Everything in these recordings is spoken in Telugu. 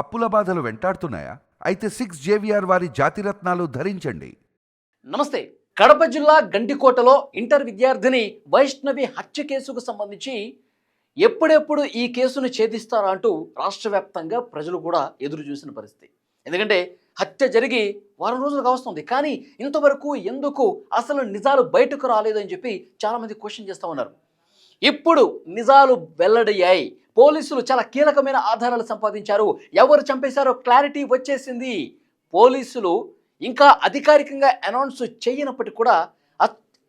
అప్పుల బాధలు వెంటాడుతున్నాయా? అయితే సిక్స్ జేవిఆర్ వారి జాతిరత్నాలు ధరించండి. నమస్తే. కడప జిల్లా గండికోటలో ఇంటర్ విద్యార్థిని వైష్ణవి హత్య కేసుకు సంబంధించి ఎప్పుడెప్పుడు ఈ కేసును ఛేదిస్తారా అంటూ రాష్ట్ర వ్యాప్తంగా ప్రజలు కూడా ఎదురు చూసిన పరిస్థితి. ఎందుకంటే హత్య జరిగి వారం రోజులు కావస్తుంది కానీ ఇంతవరకు ఎందుకు అసలు నిజాలు బయటకు రాలేదు అని చెప్పి చాలామంది క్వశ్చన్ చేస్తూ ఉన్నారు. ఇప్పుడు నిజాలు వెల్లడయ్యాయి. పోలీసులు చాలా కీలకమైన ఆధారాలు సంపాదించారు. ఎవరు చంపేశారో క్లారిటీ వచ్చేసింది. పోలీసులు ఇంకా అధికారికంగా అనౌన్స్ చేయనప్పటికీ కూడా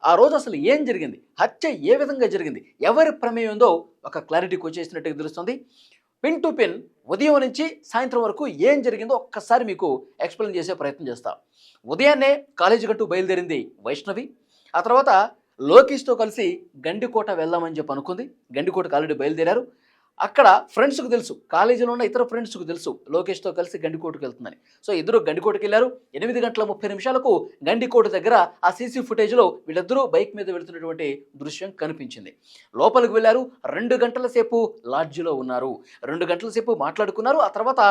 ఆ రోజు అసలు ఏం జరిగింది? హత్య ఏ విధంగా జరిగింది? ఎవరి ప్రమేయం ఉందో ఒక క్లారిటీకి వచ్చేసినట్టుగా తెలుస్తుంది. పిన్ టు పిన్ ఉదయం నుంచి సాయంత్రం వరకు ఏం జరిగిందో ఒక్కసారి మీకు ఎక్స్ప్లెయిన్ చేసే ప్రయత్నం చేస్తా. ఉదయాన్నే కాలేజీ గట్టు బయలుదేరింది వైష్ణవి. ఆ తర్వాత లోకేష్తో కలిసి గండికోట వెళ్దామని చెప్పి అనుకుంది. గండికోటకు ఆల్రెడీ బయలుదేరారు. అక్కడ ఫ్రెండ్స్కు తెలుసు. కాలేజీలో ఉన్న ఇతర ఫ్రెండ్స్కు తెలుసు. లోకేష్తో కలిసి గండికోటకు వెళ్తుందని సో ఇద్దరు గండికోటకు వెళ్ళారు ఎనిమిది గంటల ముప్పై నిమిషాలకు గండికోట దగ్గర ఆ సీసీ ఫుటేజ్లో వీళ్ళిద్దరూ బైక్ మీద వెళుతున్నటువంటి దృశ్యం కనిపించింది. లోపలికి వెళ్ళారు. రెండు గంటల సేపు లాడ్జిలో ఉన్నారు. రెండు గంటల సేపు మాట్లాడుకున్నారు. ఆ తర్వాత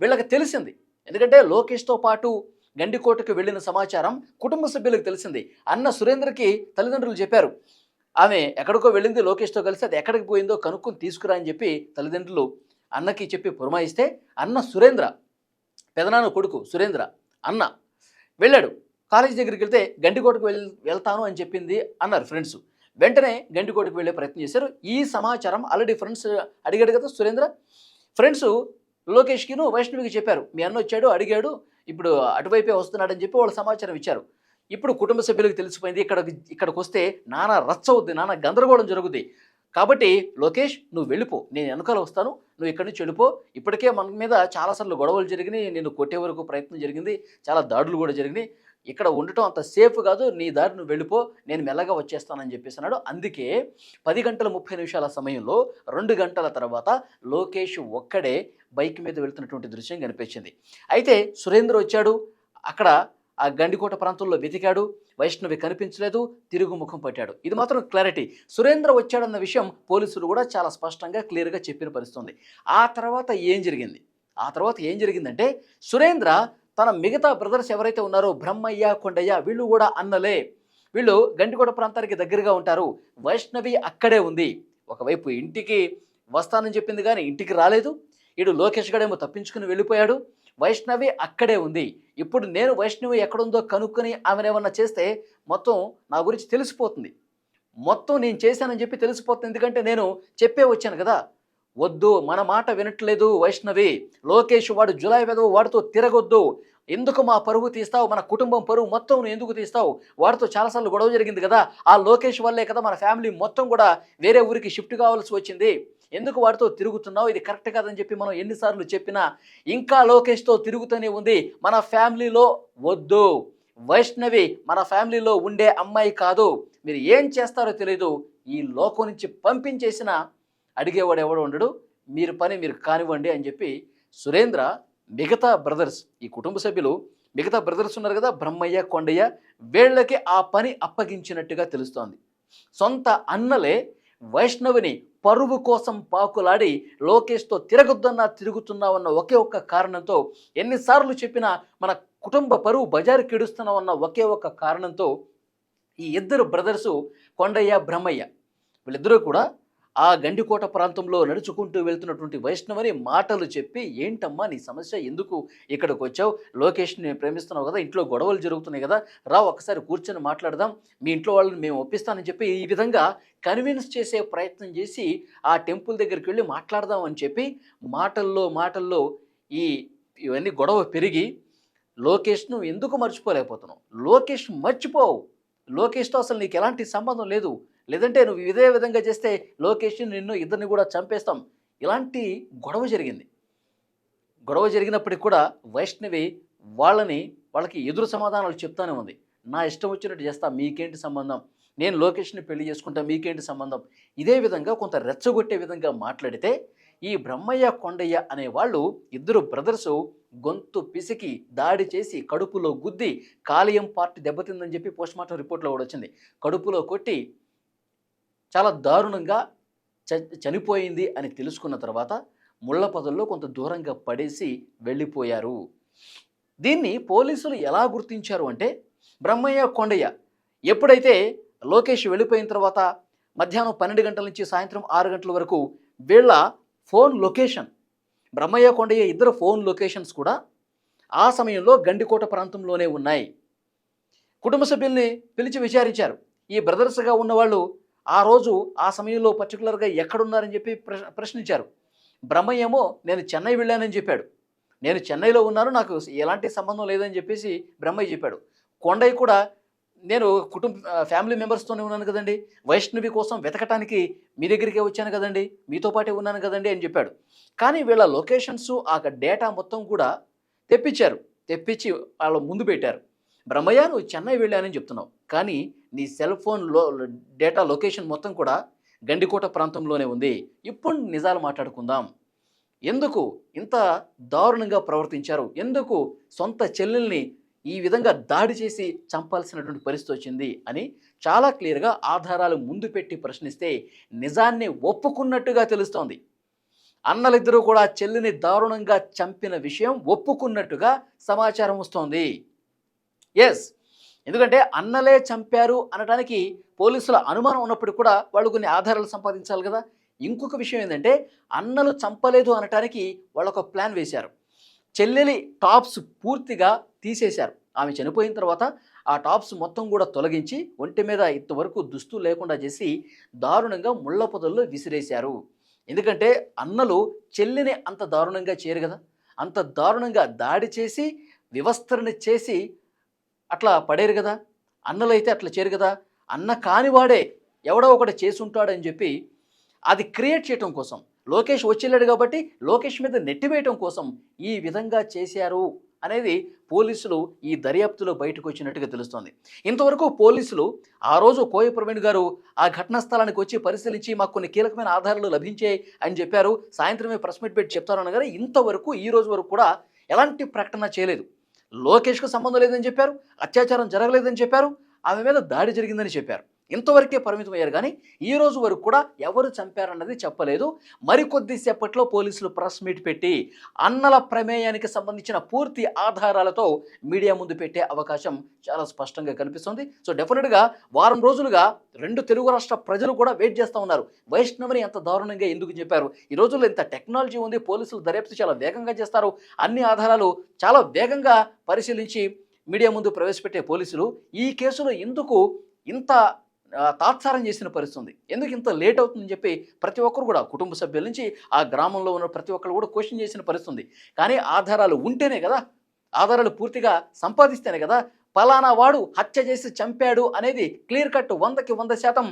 వీళ్ళకి తెలిసింది. ఎందుకంటే లోకేష్తో పాటు గండికోటకు వెళ్ళిన సమాచారం కుటుంబ సభ్యులకు తెలిసింది. అన్న సురేంద్రకి తల్లిదండ్రులు చెప్పారు. ఆమె ఎక్కడికో వెళ్ళింది లోకేష్తో కలిసి అది ఎక్కడికి పోయిందో కనుక్కొని తీసుకురా అని చెప్పి తల్లిదండ్రులు అన్నకి చెప్పి పురమాయిస్తే అన్న సురేంద్ర పెదనాన్న కొడుకు సురేంద్ర అన్న వెళ్ళాడు. కాలేజీ దగ్గరికి వెళ్తే గండికోటకు వెళ్ వెళ్తాను అని చెప్పింది అన్నారు ఫ్రెండ్స్. వెంటనే గండికోటకు వెళ్ళే ప్రయత్నం చేశారు. ఈ సమాచారం ఆల్రెడీ ఫ్రెండ్స్ అడిగాడు కదా సురేంద్ర. ఫ్రెండ్స్ లోకేష్కిను వైష్ణవికి చెప్పారు. మీ అన్న వచ్చాడు అడిగాడు ఇప్పుడు అటువైపే వస్తున్నాడని చెప్పి వాళ్ళు సమాచారం ఇచ్చారు. ఇప్పుడు కుటుంబ సభ్యులకు తెలిసిపోయింది. ఇక్కడ ఇక్కడికి వస్తే నానా రచ్చ అవుద్ది నానా గందరగోళం జరుగుద్ది. కాబట్టి లోకేష్ నువ్వు వెళ్ళిపో. నేను వెనకాల వస్తాను. నువ్వు ఇక్కడి నుంచి వెళ్ళిపో. ఇప్పటికే మన మీద చాలాసార్లు గొడవలు జరిగినాయి. నేను కొట్టే వరకు ప్రయత్నం జరిగింది. చాలా దాడులు కూడా జరిగినాయి. ఇక్కడ ఉండటం అంత సేఫ్ కాదు. నీ దారి నువ్వు వెళ్ళిపో. నేను మెల్లగా వచ్చేస్తానని చెప్పేసి అన్నాడు. అందుకే పది గంటల ముప్పై నిమిషాల సమయంలో రెండు గంటల తర్వాత లోకేష్ ఒక్కడే బైక్ మీద వెళ్తున్నటువంటి దృశ్యం కనిపించింది. అయితే సురేంద్ర వచ్చాడు. అక్కడ ఆ గండికోట ప్రాంతంలో వెతికాడు వైష్ణవి కనిపించలేదు తిరుగు ముఖం పట్టాడు. ఇది మాత్రం క్లారిటీ సురేంద్ర వచ్చాడన్న విషయం పోలీసులు కూడా చాలా స్పష్టంగా క్లియర్గా చెప్పిన పరిస్థితుంది. ఆ తర్వాత ఏం జరిగింది? ఆ తర్వాత ఏం జరిగిందంటే సురేంద్ర తన మిగతా బ్రదర్స్ ఎవరైతే ఉన్నారో బ్రహ్మయ్య కొండయ్య వీళ్ళు కూడా అన్నలే. వీళ్ళు గండికోట ప్రాంతానికి దగ్గరగా ఉంటారు. వైష్ణవి అక్కడే ఉంది. ఒకవైపు ఇంటికి వస్తానని చెప్పింది కానీ ఇంటికి రాలేదు. ఇడు లోకేష్ గడేమో తప్పించుకుని వెళ్ళిపోయాడు. వైష్ణవి అక్కడే ఉంది. ఇప్పుడు నేను వైష్ణవి ఎక్కడుందో కనుక్కొని ఆమెను ఏమన్నా చేస్తే మొత్తం నా గురించి తెలిసిపోతుంది. మొత్తం నేను చేశానని చెప్పి తెలిసిపోతుంది. ఎందుకంటే నేను చెప్పే వచ్చాను కదా. వద్దు మన మాట వినట్లేదు వైష్ణవి. లోకేష్ వాడు జులై వెదవు వాడితో తిరగొద్దు. ఎందుకు మా పరువు తీస్తావు? మన కుటుంబం పరువు మొత్తం నువ్వు ఎందుకు తీస్తావు? వాడితో చాలాసార్లు గొడవ జరిగింది కదా. ఆ లోకేష్ వల్లే కదా మన ఫ్యామిలీ మొత్తం కూడా వేరే ఊరికి షిఫ్ట్ కావాల్సి వచ్చింది. ఎందుకు వాడితో తిరుగుతున్నావు? ఇది కరెక్ట్ కాదని చెప్పి మనం ఎన్నిసార్లు చెప్పినా ఇంకా లోకేష్తో తిరుగుతూనే ఉంది. మన ఫ్యామిలీలో వద్దు. వైష్ణవి మన ఫ్యామిలీలో ఉండే అమ్మాయి కాదు. మీరు ఏం చేస్తారో తెలియదు ఈ లోకం నుంచి పంపించేసిన అడిగేవాడు ఎవడు ఉండడు. మీరు పని మీరు కానివ్వండి అని చెప్పి సురేంద్ర మిగతా బ్రదర్స్ ఈ కుటుంబ సభ్యులు మిగతా బ్రదర్స్ ఉన్నారు కదా బ్రహ్మయ్య కొండయ్య వీళ్ళకి ఆ పని అప్పగించినట్టుగా తెలుస్తోంది. సొంత అన్నలే వైష్ణవిని పరువు కోసం పాకులాడి లోకేష్తో తిరగొద్దన్నా తిరుగుతున్నావన్న ఒకే ఒక్క కారణంతో ఎన్నిసార్లు చెప్పినా మన కుటుంబ పరువు బజారు కిడుస్తున్నామన్న ఒకే ఒక్క కారణంతో ఈ ఇద్దరు బ్రదర్సు కొండయ్య బ్రహ్మయ్య వీళ్ళిద్దరూ కూడా ఆ గండికోట ప్రాంతంలో నడుచుకుంటూ వెళ్తున్నటువంటి వైష్ణవని మాటలు చెప్పి ఏంటమ్మా నీ సమస్య? ఎందుకు ఇక్కడికి వచ్చావు? లోకేష్ని ప్రేమిస్తున్నావు కదా ఇంట్లో గొడవలు జరుగుతున్నాయి కదా రా ఒకసారి కూర్చొని మాట్లాడదాం. మీ ఇంట్లో వాళ్ళని మేము ఒప్పిస్తానని చెప్పి ఈ విధంగా కన్విన్స్ చేసే ప్రయత్నం చేసి ఆ టెంపుల్ దగ్గరికి వెళ్ళి మాట్లాడదాం అని చెప్పి మాటల్లో మాటల్లో ఈ ఇవన్నీ గొడవ పెరిగి లోకేష్ను ఎందుకు మర్చిపోలేకపోతున్నావు? లోకేష్ మర్చిపోవు. లోకేష్తో అసలు నీకు ఎలాంటి సంబంధం లేదు. లేదంటే నువ్వు ఇదే విధంగా చేస్తే లోకేష్ నిన్ను ఇద్దరిని కూడా చంపేస్తాం. ఇలాంటి గొడవ జరిగింది. గొడవ జరిగినప్పటికి కూడా వైష్ణవి వాళ్ళని వాళ్ళకి ఎదురు సమాధానాలు చెప్తానే ఉంది. నా ఇష్టం వచ్చినట్టు చేస్తా మీకేంటి సంబంధం? నేను లోకేష్ని పెళ్ళి చేసుకుంటా మీకేంటి సంబంధం? ఇదే విధంగా కొంత రెచ్చగొట్టే విధంగా మాట్లాడితే ఈ బ్రహ్మయ్య కొండయ్య అనే వాళ్ళు ఇద్దరు బ్రదర్సు గొంతు పిసికి దాడి చేసి కడుపులో గుద్ది కాలియం పార్టీ దెబ్బతిందని చెప్పి పోస్ట్మార్టం రిపోర్ట్లో కూడా వచ్చింది. కడుపులో కొట్టి చాలా దారుణంగా చ చనిపోయింది అని తెలుసుకున్న తర్వాత ముళ్ళ పదల్లో కొంత దూరంగా పడేసి వెళ్ళిపోయారు. దీన్ని పోలీసులు ఎలా గుర్తించారు అంటే బ్రహ్మయ్య కొండయ్య ఎప్పుడైతే లోకేష్ వెళ్ళిపోయిన తర్వాత మధ్యాహ్నం పన్నెండు గంటల నుంచి సాయంత్రం ఆరు గంటల వరకు వీళ్ళ ఫోన్ లొకేషన్ బ్రహ్మయ్య కొండయ్య ఇద్దరు ఫోన్ లొకేషన్స్ కూడా ఆ సమయంలో గండికోట ప్రాంతంలోనే ఉన్నాయి. కుటుంబ సభ్యుల్ని పిలిచి విచారించారు. ఈ బ్రదర్స్గా ఉన్నవాళ్ళు ఆ రోజు ఆ సమయంలో పర్టికులర్గా ఎక్కడున్నారని చెప్పి ప్రశ్నించారు. బ్రహ్మయ్య ఏమో నేను చెన్నై వెళ్ళానని చెప్పాడు. నేను చెన్నైలో ఉన్నాను నాకు ఎలాంటి సంబంధం లేదని చెప్పేసి బ్రహ్మయ్య చెప్పాడు. కొండయ్య కూడా నేను కుటుంబ ఫ్యామిలీ మెంబర్స్తోనే ఉన్నాను కదండి. వైష్ణవి కోసం వెతకటానికి మీ దగ్గరికే వచ్చాను కదండి. మీతో పాటే ఉన్నాను కదండి అని చెప్పాడు. కానీ వీళ్ళ లొకేషన్స్ ఆ డేటా మొత్తం కూడా తెప్పించారు. తెప్పించి వాళ్ళ ముందు పెట్టారు. బ్రహ్మయ్య నువ్వు చెన్నై వెళ్ళానని చెప్తున్నావు. కానీ నీ సెల్ ఫోన్లో డేటా లొకేషన్ మొత్తం కూడా గండికోట ప్రాంతంలోనే ఉంది. ఇప్పుడు నిజాలు మాట్లాడుకుందాం. ఎందుకు ఇంత దారుణంగా ప్రవర్తించారు? ఎందుకు సొంత చెల్లెల్ని ఈ విధంగా దాడి చేసి చంపాల్సినటువంటి పరిస్థితి వచ్చింది? అని చాలా క్లియర్గా ఆధారాలు ముందు పెట్టి ప్రశ్నిస్తే నిజాన్ని ఒప్పుకున్నట్టుగా తెలుస్తోంది. అన్నలిద్దరూ కూడా చెల్లిని దారుణంగా చంపిన విషయం ఒప్పుకున్నట్టుగా సమాచారం వస్తోంది. ఎస్ ఎందుకంటే అన్నలే చంపారు అనడానికి పోలీసుల అనుమానం ఉన్నప్పుడు కూడా వాళ్ళు కొన్ని ఆధారాలు సంపాదించాలి కదా. ఇంకొక విషయం ఏంటంటే అన్నలు చంపలేదు అనటానికి వాళ్ళు ఒక ప్లాన్ వేశారు. చెల్లెలి టాప్స్ పూర్తిగా తీసేశారు. ఆమె చనిపోయిన తర్వాత ఆ టాప్స్ మొత్తం కూడా తొలగించి ఒంటి మీద ఇంతవరకు దుస్తులు లేకుండా చేసి దారుణంగా ముళ్ళ పొదల్లో విసిరేశారు. ఎందుకంటే అన్నలు చెల్లిని అంత దారుణంగా చేయరు కదా. అంత దారుణంగా దాడి చేసి వివస్త్రని చేసి అట్లా పడేరు కదా. అన్నలైతే అట్లా చేరు కదా. అన్న కానివాడే ఎవడో ఒకటి చేసి ఉంటాడని చెప్పి అది క్రియేట్ చేయటం కోసం. లోకేష్ వచ్చేళ్ళాడు కాబట్టి లోకేష్ మీద నెట్టివేయటం కోసం ఈ విధంగా చేశారు అనేది పోలీసులు ఈ దర్యాప్తులో బయటకు వచ్చినట్టుగా తెలుస్తోంది. ఇంతవరకు పోలీసులు ఆ రోజు కోయ ప్రవీణ్ గారు ఆ ఘటనా స్థలానికి వచ్చి పరిశీలించి మాకు కొన్ని కీలకమైన ఆధారాలు లభించాయి అని చెప్పారు. సాయంత్రమే ప్రెస్ మీట్ పెట్టి చెప్తారన్న కానీ ఇంతవరకు ఈ రోజు వరకు కూడా ఎలాంటి ప్రకటన చేయలేదు. లోకేష్కు సంబంధం లేదని చెప్పారు అత్యాచారం జరగలేదని చెప్పారు ఆమె మీద దాడి జరిగిందని చెప్పారు. ఇంతవరకే పరిమితం అయ్యారు కానీ ఈ రోజు వరకు కూడా ఎవరు చంపారన్నది చెప్పలేదు. మరికొద్దిసేపట్లో పోలీసులు ప్రెస్ మీట్ పెట్టి అన్నల ప్రమేయానికి సంబంధించిన పూర్తి ఆధారాలతో మీడియా ముందు పెట్టే అవకాశం చాలా స్పష్టంగా కనిపిస్తుంది. సో డెఫినెట్గా వారం రోజులుగా రెండు తెలుగు రాష్ట్ర ప్రజలు కూడా వెయిట్ చేస్తూ ఉన్నారు. వైష్ణవిని ఎంత దారుణంగా ఎందుకు చెప్పారు? ఈ రోజుల్లో ఇంత టెక్నాలజీ ఉంది పోలీసులు దర్యాప్తు చాలా వేగంగా చేస్తారు. అన్ని ఆధారాలు చాలా వేగంగా పరిశీలించి మీడియా ముందు ప్రవేశపెట్టే పోలీసులు ఈ కేసులో ఎందుకు ఇంత తాత్సారం చేసిన పరిస్థితి ఉంది. ఎందుకు ఇంత లేట్ అవుతుందని చెప్పి ప్రతి ఒక్కరు కూడా కుటుంబ సభ్యుల నుంచి ఆ గ్రామంలో ఉన్న ప్రతి ఒక్కరు కూడా క్వశ్చన్ చేసిన పరిస్థితి ఉంది. కానీ ఆధారాలు ఉంటేనే కదా ఆధారాలు పూర్తిగా సంపాదిస్తేనే కదా పలానా వాడు హత్య చేసి చంపాడు అనేది క్లియర్ కట్ వందకి వంద శాతం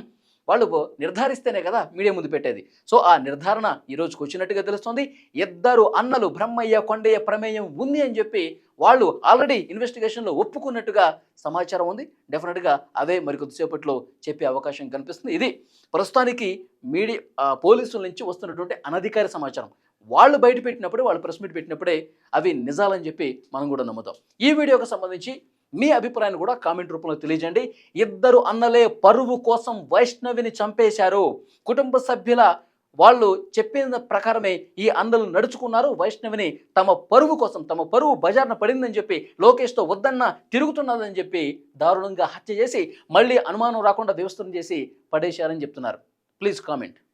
వాళ్ళు నిర్ధారిస్తేనే కదా మీడియా ముందు పెట్టేది. సో ఆ నిర్ధారణ ఈ వచ్చినట్టుగా తెలుస్తుంది. ఇద్దరు అన్నలు బ్రహ్మయ్య కొండయ్య ప్రమేయం ఉంది అని చెప్పి వాళ్ళు ఆల్రెడీ ఇన్వెస్టిగేషన్లో ఒప్పుకున్నట్టుగా సమాచారం ఉంది. డెఫినెట్గా అవే మరికొద్దిసేపట్లో చెప్పే అవకాశం కనిపిస్తుంది. ఇది ప్రస్తుతానికి మీడియా పోలీసుల నుంచి వస్తున్నటువంటి అనధికార సమాచారం. వాళ్ళు బయట పెట్టినప్పుడే వాళ్ళు ప్రెస్ మీట్ పెట్టినప్పుడే అవి నిజాలని చెప్పి మనం కూడా నమ్ముతాం. ఈ వీడియోకి సంబంధించి మీ అభిప్రాయాన్ని కూడా కామెంట్ రూపంలో తెలియజేయండి. ఇద్దరు అన్నలే పరువు కోసం వైష్ణవిని చంపేశారు. కుటుంబ సభ్యుల వాళ్ళు చెప్పిన ప్రకారమే ఈ అందరూ నడుచుకున్నారు. వైష్ణవిని తమ పరువు కోసం తమ పరువు బజార్న పడిందని చెప్పి లోకేష్తో వద్దన్న తిరుగుతున్నదని చెప్పి దారుణంగా హత్య చేసి మళ్ళీ అనుమానం రాకుండా దేవస్థానం చేసి పడేశారని చెప్తున్నారు. Please comment.